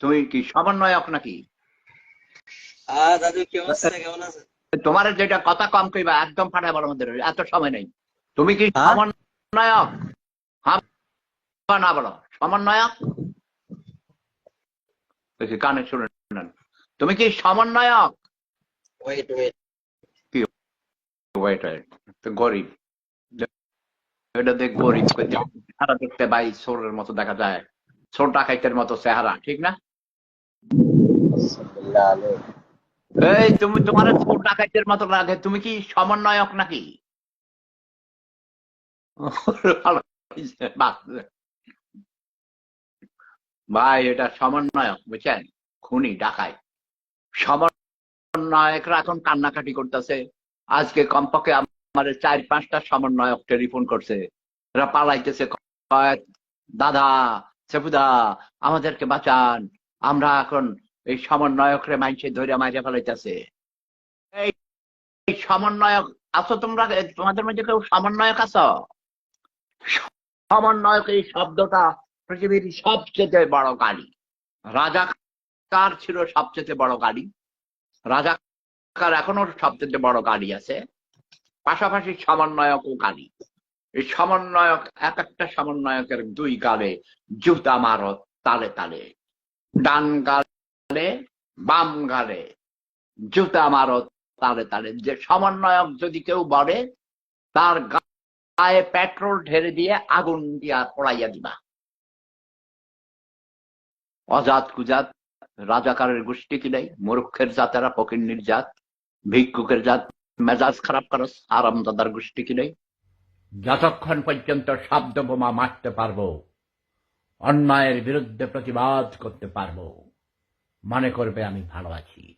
তুমি কি সমন্বয়ক নাকি? হ্যাঁ দাদু কি অবস্থা? কেমন আছে তোমার যেটা কথা কম কইবা একদম ফাটাই বড় মধ্যে এত সময় নেই। তুমি কি হ্যাঁ? সমন্বয়ক হ্যাঁ না বলো। সমন্বয়ক দেখি কানে শুনে নেন। তুমি কি সমন্বয়ক ওয়েট ওয়েট ওয়েট ওয়েট তো গরিব। এটা দেখ গরিব চেহারা দেখতে ভাই সোরের মতো দেখা যায়। ছোট ডাকাইতের মতো চেহারা ঠিক না? এই তুমি তোমার ছোট ডাকাইতের মতো লাগে তুমি কি সমন্বয়ক নাকি। ভাই এটা সমন্বয়ক বুঝছেন? খুনি ডাকাই। সমন্বয়করা এখন কান্নাকাটি করতেছে। আজকে কমপক্ষে আমার চার পাঁচটা সমন্বয়ক টেলিফোন করছে। এরা পালাইতেছে দাদা সেপুদা আমাদেরকে বাঁচান। আমরা এখন এই সমন্বয়করে মাইনসে ধরে মাইরে ফেলাইতেছে। এই সমন্বয়ক আছো তোমরা? তোমাদের মধ্যে কেউ সমন্বয়ক আছো? সমন্বয়ক এই শব্দটা পৃথিবীর সবচেয়ে বড় গাড়ি। রাজাকার ছিল সবচেয়ে বড় গাড়ি। রাজাকার এখনও সবচেয়ে বড় গাড়ি আছে। পাশাপাশি সমন্বয়ক ও গাড়ি। এই সমন্বয়ক, এক একটা সমন্বয়কের দুই গালে জুতা মারো তালে তালে। ডান গালে বাম গালে জুতা মারো তালে তালে। যে সমন্বয়ক যদি কেউ বলে, তার গায়ে পেট্রোল ঢেলে দিয়ে আগুন দিয়া পড়াইয়া দিবা। অজাত কুজাত, রাজাকারের গোষ্ঠী কি নেই? মূর্খের জাতেরা ফকিন্নির জাত। ভিক্ষুকের জাত, মেজাজ খারাপ করো আরামদাদার গোষ্ঠী কি নেই? যতক্ষণ পর্যন্ত শব্দ বোমা মারতে পারব, অন্যায়ের বিরুদ্ধে প্রতিবাদ করতে পারব, মনে করবে আমি ভালো আছি।